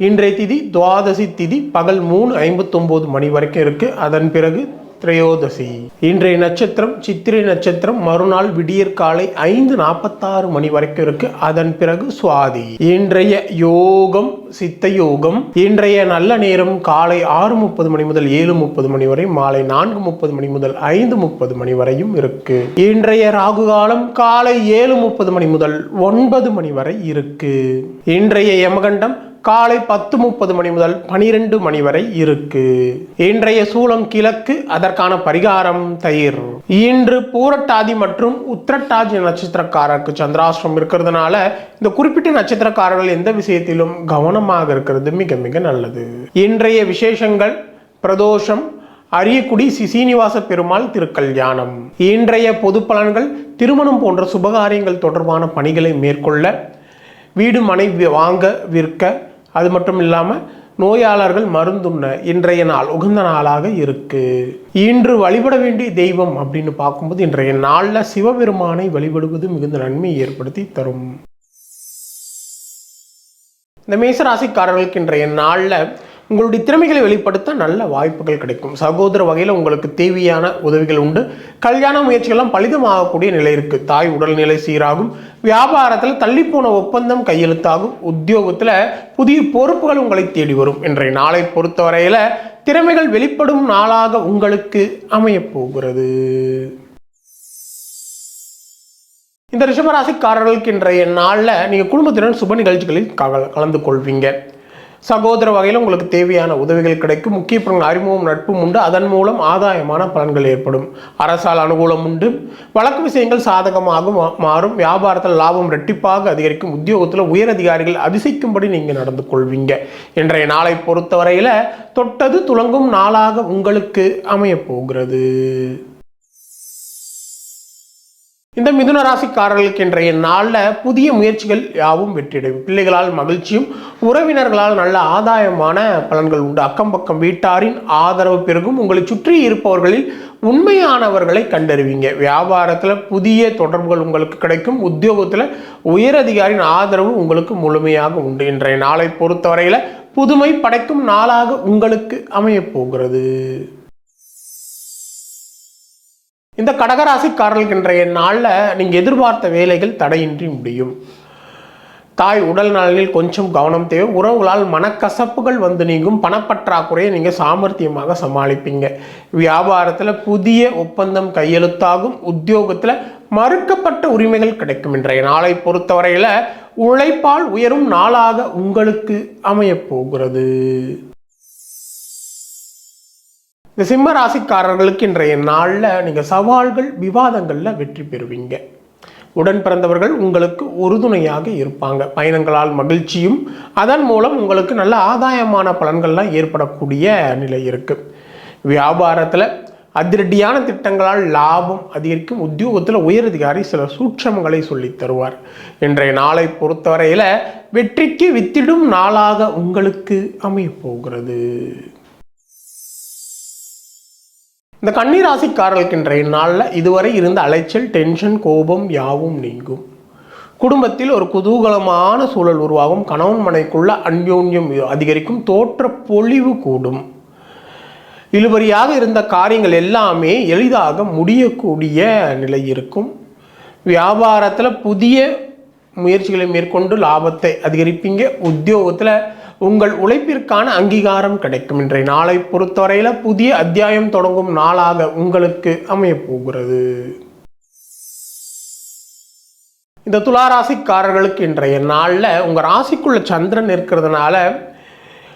இன்றைய திதி துவாதசி திதி பகல் மூணு ஐம்பத்தொம்போது மணி வரைக்கும் இருக்கு. அதன் பிறகு திரையோதசி. இன்றைய நட்சத்திரம் சித்திரை நட்சத்திரம் மறுநாள் விடியற் காலை ஐந்து நாற்பத்தாறு மணி வரைக்கும் இருக்கு. அதன் பிறகு சுவாதி. இன்றைய யோகம் சித்த யோகம் இன்றைய நல்ல நேரம் காலை ஆறு முப்பது மணி முதல் ஏழு முப்பது மணி வரை மாலை நான்கு முப்பது மணி முதல் ஐந்து முப்பது மணி வரையும் இருக்கு. இன்றைய ராகு காலம் காலை ஏழு முப்பது மணி முதல் ஒன்பது மணி வரை இருக்கு. இன்றைய யமகண்டம் காலை பத்து முப்பது மணி முதல் பனிரெண்டு மணி வரை இருக்கு. இன்றைய சூலம் கிழக்கு அதற்கான பரிகாரம் தயிர். இன்று பூரட்டாதி மற்றும் உத்திரட்டாதி நட்சத்திரக்காரருக்கு சந்திராஷ்டிரம் இருக்கிறதுனால இந்த குறிப்பிட்ட நட்சத்திரக்காரர்கள் எந்த விஷயத்திலும் கவனமாக இருக்கிறது மிக மிக நல்லது. இன்றைய விசேஷங்கள் பிரதோஷம் அரியக்குடி சீனிவாச பெருமாள் திருக்கல்யாணம். இன்றைய பொது பலன்கள் திருமணம் போன்ற சுபகாரியங்கள் தொடர்பான பணிகளை மேற்கொள்ள வீடு மனைவி வாங்க விற்க அது மட்டும் இல்லாமல் நோயாளர்கள் மருந்துண்ண இன்றைய நாள் உகந்த நாளாக இருக்கு. இன்று வழிபட வேண்டிய தெய்வம் அப்படின்னு பார்க்கும்போது இன்றைய நாளில் சிவபெருமானை வழிபடுவது மிகுந்த நன்மையை ஏற்படுத்தி தரும். இந்த மேசராசிக்காரர்களுக்கு இன்றைய நாளில் உங்களுடைய திறமைகளை வெளிப்படுத்த நல்ல வாய்ப்புகள் கிடைக்கும். சகோதர வகையில் உங்களுக்கு தேவையான உதவிகள் உண்டு. கல்யாண முயற்சிகள்லாம் பலிதமாகக்கூடிய நிலை இருக்குது தாய் உடல்நிலை சீராகும். வியாபாரத்தில் தள்ளிப்போன ஒப்பந்தம் கையெழுத்தாகும். உத்தியோகத்தில் புதிய பொறுப்புகள் உங்களை தேடி வரும். இன்றைய நாளை பொறுத்தவரையில் திறமைகள் வெளிப்படும் நாளாக உங்களுக்கு அமையப்போகிறது. இந்த ரிஷபராசிக்காரர்களுக்கு இன்றைய நாளில் நீங்கள் குடும்பத்தினர் சுப நிகழ்ச்சிகளில் கல- கலந்து கொள்வீங்க. சகோதர வகையில் உங்களுக்கு தேவையான உதவிகள் கிடைக்கும். முக்கிய பலன்கள் அறிமுகம் நட்பும் உண்டு. அதன் மூலம் ஆதாயமான பலன்கள் ஏற்படும். அரசால் அனுகூலம் உண்டு. வழக்கு விஷயங்கள் சாதகமாக மா- மாறும். வியாபாரத்தில் லாபம் ரெட்டிப்பாக அதிகரிக்கும். உத்தியோகத்தில் உயர் அதிகாரிகள் அதிசயிக்கும்படி நீங்கள் நடந்து கொள்வீங்க. இன்றைய நாளை பொறுத்தவரையில் தொட்டது துளங்கும் நாளாக உங்களுக்கு அமையப் போகிறது. இந்த மிதுன ராசிக்காரர்களுக்கு இன்றைய நாளில் புதிய முயற்சிகள் யாவும் வெற்றிடும் பிள்ளைகளால் மகிழ்ச்சியும் உறவினர்களால் நல்ல ஆதாயமான பலன்கள் உண்டு. அக்கம் பக்கம் வீட்டாரின் ஆதரவு பெருகும். உங்களை சுற்றி இருப்பவர்களில் உண்மையானவர்களை கண்டறிவீங்க. வியாபாரத்தில் புதிய தொடர்புகள் உங்களுக்கு கிடைக்கும். உத்தியோகத்தில் உயரதிகாரின் ஆதரவு உங்களுக்கு முழுமையாக உண்டு. இன்றைய நாளை பொறுத்தவரையில் புதுமை படைக்கும் நாளாக உங்களுக்கு அமையப் போகிறது. இந்த கடகராசிக்காரர்களுக்கு இன்றைய நாளில் நீங்கள் எதிர்பார்த்த வேலைகள் தடையின்றி முடியும். தாய் உடல் நலனில் கொஞ்சம் கவனம் தேவை. உறவுகளால் மனக்கசப்புகள் வந்து நீங்கும். பணப்பற்றாக்குறையை நீங்கள் சாமர்த்தியமாக சமாளிப்பீங்க. வியாபாரத்தில் புதிய ஒப்பந்தம் கையெழுத்தாகும். உத்தியோகத்தில் மறுக்கப்பட்ட உரிமைகள் கிடைக்கும் இன்றைய நாளை பொறுத்தவரையில் உழைப்பால் உயரும் நாளாக உங்களுக்கு அமையப் போகிறது. இந்த சிம்ம ராசிக்காரர்களுக்கு இன்றைய நாளில் நீங்கள் சவால்கள் விவாதங்களில் வெற்றி பெறுவீங்க. உடன் பிறந்தவர்கள் உங்களுக்கு உறுதுணையாக இருப்பாங்க. பயணங்களால் மகிழ்ச்சியும் அதன் மூலம் உங்களுக்கு நல்ல ஆதாயமான பலன்கள்லாம் ஏற்படக்கூடிய நிலை இருக்குது வியாபாரத்தில் அதிரடியான திட்டங்களால் லாபம் அதிகரிக்கும். உத்தியோகத்தில் உயரதிகாரி சில சூட்சமங்களை சொல்லித் தருவார். இன்றைய நாளை பொறுத்தவரையில் வெற்றிக்கு வித்திடும் நாளாக உங்களுக்கு அமையப் போகிறது. இந்த கன்னிராசிக்காரர்களுக்கு இன்றைய நாளில் இதுவரை இருந்த அலைச்சல் டென்ஷன் கோபம் யாவும் நீங்கும். குடும்பத்தில் ஒரு குதூகலமான சூழல் உருவாகும். கணவன் மனைக்குள்ள அன்யோன்யம் அதிகரிக்கும். தோற்ற பொழிவு கூடும். இழுபறியாக இருந்த காரியங்கள் எல்லாமே எளிதாக முடியக்கூடிய நிலை இருக்கும். வியாபாரத்தில் புதிய முயற்சிகளை மேற்கொண்டு லாபத்தை அதிகரிப்பீங்க. உத்தியோகத்தில் உங்கள் உழைப்பிற்கான அங்கீகாரம் கிடைக்கும். இன்றைய நாளை பொறுத்தவரையில் புதிய அத்தியாயம் தொடங்கும் நாளாக உங்களுக்கு அமையப்போகிறது. இந்த துளாராசிக்காரர்களுக்கு இன்றைய நாளில் உங்கள் ராசிக்குள்ள சந்திரன் இருக்கிறதுனால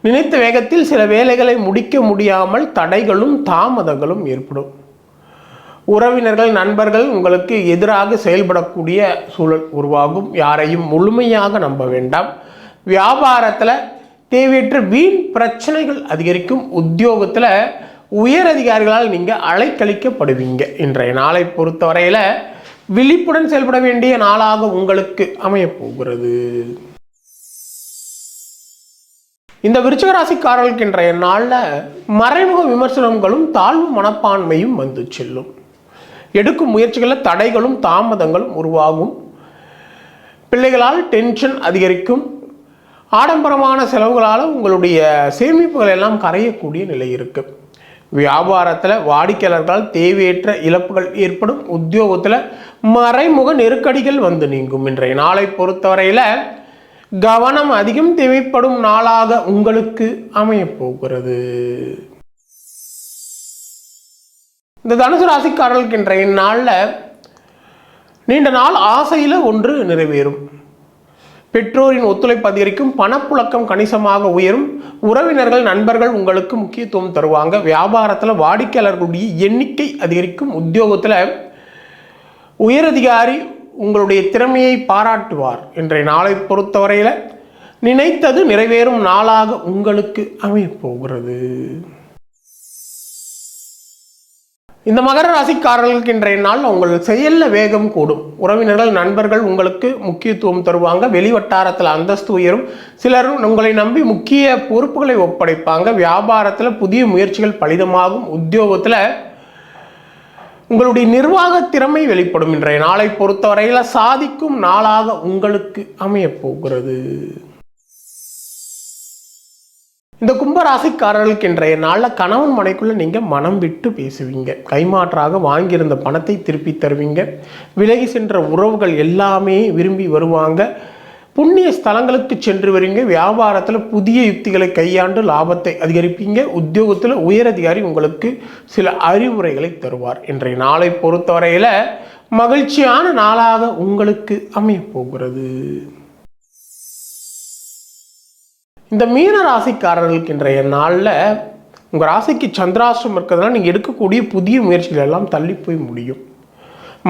நினைத்த வேகத்தில் சில வேலைகளை முடிக்க முடியாமல் தடைகளும் தாமதங்களும் ஏற்படும். உறவினர்கள் நண்பர்கள் உங்களுக்கு எதிராக செயல்படக்கூடிய சூழல் உருவாகும். யாரையும் முழுமையாக நம்ப வேண்டாம். வியாபாரத்தில் தேவையற்ற வீண் பிரச்சனைகள் அதிகரிக்கும். உத்தியோகத்தில் உயர் அதிகாரிகளால் நீங்கள் அலைக்கழிக்கப்படுவீங்க. இன்றைய நாளை பொறுத்தவரையில் விழிப்புடன் செயல்பட வேண்டிய நாளாக உங்களுக்கு அமையப்போகிறது இந்த விருச்சகராசிக்காரர்களுக்கு இன்றைய நாளில் மறைமுக விமர்சனங்களும் தாழ்வு மனப்பான்மையும் வந்து செல்லும். எடுக்கும் முயற்சிகளில் தடைகளும் தாமதங்களும் உருவாகும். பிள்ளைகளால் டென்ஷன் அதிகரிக்கும். ஆடம்பரமான செலவுகளால் உங்களுடைய சேமிப்புகள் எல்லாம் கரையக்கூடிய நிலை இருக்குது வியாபாரத்தில் வாடிக்கையாளர்களால் தேவையற்ற இழப்புகள் ஏற்படும். உத்தியோகத்தில் மறைமுக நெருக்கடிகள் வந்து நீங்கும். இன்றைய நாளை பொறுத்தவரையில் கவனம் அதிகம் தேவைப்படும் நாளாக உங்களுக்கு அமையப் போகிறது. இந்த தனுசு ராசிக்காரர்களுக்கு இன்றைய நாளில் நீண்ட நாள் ஆசையில் ஒன்று நிறைவேறும். பெற்றோரின் ஒத்துழைப்பு அதிகரிக்கும் பணப்புழக்கம் கணிசமாக உயரும். உறவினர்கள் நண்பர்கள் உங்களுக்கு முக்கியத்துவம் தருவாங்க. வியாபாரத்தில் வாடிக்கையாளர்களுடைய எண்ணிக்கை அதிகரிக்கும். உத்தியோகத்தில் உயரதிகாரி உங்களுடைய திறமையை பாராட்டுவார் இன்றைய நாளை பொறுத்தவரையில் நினைத்தது நிறைவேறும் நாளாக உங்களுக்கு அமையப் போகிறது. இந்த மகர ராசிக்காரர்களுக்கு இன்றைய நாள் உங்கள் செயலில் வேகம் கூடும். உறவினர்கள் நண்பர்கள் உங்களுக்கு முக்கியத்துவம் தருவாங்க. வெளிவட்டாரத்தில் அந்தஸ்து உயரும். சிலர் உங்களை நம்பி முக்கிய பொறுப்புகளை ஒப்படைப்பாங்க. வியாபாரத்தில் புதிய முயற்சிகள் பலிதமாகும். உத்தியோகத்தில் உங்களுடைய நிர்வாக திறமை வெளிப்படும். இன்றைய நாளை பொறுத்தவரையில் சாதிக்கும் நாளாக உங்களுக்கு அமையப் கும்பராசிக்காரர்களுக்கு இன்றைய நாளில் கணவன் மனைக்குள்ளே நீங்கள் மனம் விட்டு பேசுவீங்க. கைமாற்றாக வாங்கியிருந்த பணத்தை திருப்பி தருவீங்க. விலகி சென்ற உறவுகள் எல்லாமே விரும்பி வருவாங்க. புண்ணிய ஸ்தலங்களுக்கு சென்று வரீங்க வியாபாரத்தில் புதிய யுக்திகளை கையாண்டு லாபத்தை அதிகரிப்பீங்க. உத்தியோகத்தில் உயரதிகாரி உங்களுக்கு சில அறிவுரைகளை தருவார். இன்றைய நாளை பொறுத்தவரையில் மகிழ்ச்சியான நாளாக உங்களுக்கு அமையப் போகிறது. இந்த மீன ராசிக்காரர்களுக்கு இன்றைய நாளில் உங்கள் ராசிக்கு சந்திராஷ்டிரம் இருக்கிறதுனால நீங்கள் எடுக்கக்கூடிய புதிய முயற்சிகள் எல்லாம் தள்ளி போய் முடியும்.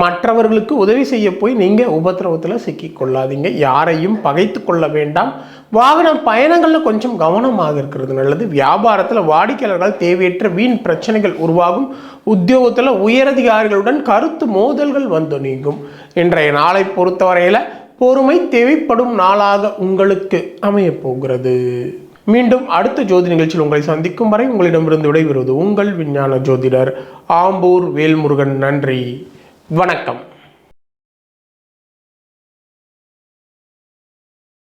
மற்றவர்களுக்கு உதவி செய்ய போய் நீங்கள் உபத்திரவத்தில் சிக்கிக்கொள்ளாதீங்க யாரையும் பகைத்து கொள்ள வேண்டாம். வாகன பயணங்களில் கொஞ்சம் கவனமாக இருக்கிறது நல்லது. வியாபாரத்தில் வாடிக்கையாளர்கள் தேவையற்ற வீண் பிரச்சனைகள் உருவாகும். உத்தியோகத்தில் உயரதிகாரிகளுடன் கருத்து மோதல்கள் வந்து நீங்கும். இன்றைய நாளை பொறுத்தவரையில் பொறுமை தேவைப்படும் நாளாக உங்களுக்கு அமையப் போகிறது மீண்டும் அடுத்த ஜோதி நிகழ்ச்சியில் உங்களை சந்திக்கும் வரை உங்களிடமிருந்து விடைபெறுவது உங்கள் விஞ்ஞான ஜோதிடர் ஆம்பூர் வேல்முருகன். நன்றி. வணக்கம்.